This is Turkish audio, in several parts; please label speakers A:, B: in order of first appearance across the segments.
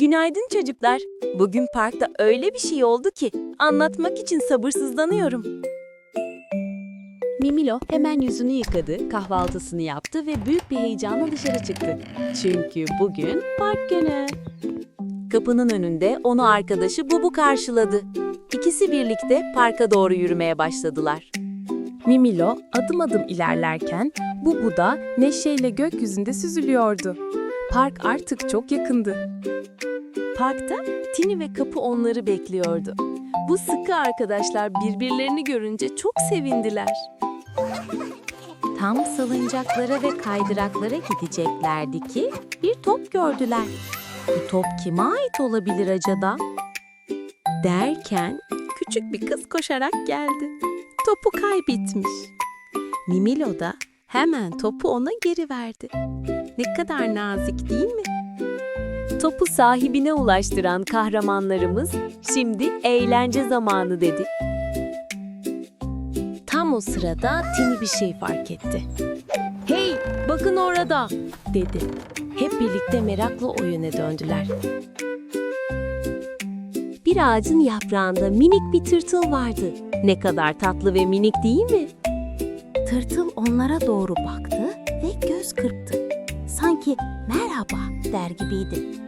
A: Günaydın çocuklar. Bugün parkta öyle bir şey oldu ki anlatmak için sabırsızlanıyorum.
B: Mimilo hemen yüzünü yıkadı, kahvaltısını yaptı ve büyük bir heyecanla dışarı çıktı. Çünkü bugün park günü.
A: Kapının önünde onu arkadaşı Bubu karşıladı. İkisi birlikte parka doğru yürümeye başladılar.
C: Mimilo adım adım ilerlerken Bubu da neşeyle gökyüzünde süzülüyordu. Park artık çok yakındı.
A: Parkta Tini ve Kapı onları bekliyordu. Bu sıkı arkadaşlar birbirlerini görünce çok sevindiler.
B: Tam salıncaklara ve kaydıraklara gideceklerdi ki bir top gördüler. Bu top kime ait olabilir acaba? Derken küçük bir kız koşarak geldi. Topu kaybetmiş. Mimilo da hemen topu ona geri verdi. Ne kadar nazik değil mi?
A: Topu sahibine ulaştıran kahramanlarımız şimdi eğlence zamanı dedi.
B: Tam o sırada Tini bir şey fark etti.
A: Hey, bakın orada.
B: dedi. Hep birlikte merakla o yöne döndüler.
A: Bir ağacın yaprağında minik bir tırtıl vardı. Ne kadar tatlı ve minik değil mi?
B: Tırtıl onlara doğru baktı ve göz kırptı. Sanki merhaba der gibiydi.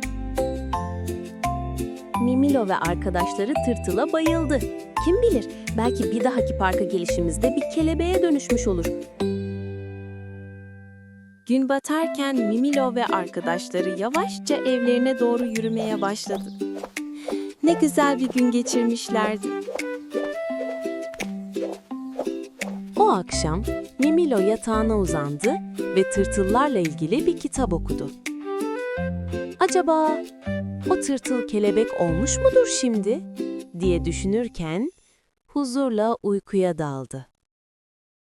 A: Mimilo ve arkadaşları tırtıla bayıldı. Kim bilir, belki bir dahaki parka gelişimizde bir kelebeğe dönüşmüş olur. Gün batarken Mimilo ve arkadaşları yavaşça evlerine doğru yürümeye başladı. Ne güzel bir gün geçirmişlerdi. O akşam Mimilo yatağına uzandı ve tırtıllarla ilgili bir kitap okudu. Acaba o tırtıl kelebek olmuş mudur şimdi? diye düşünürken huzurla uykuya daldı.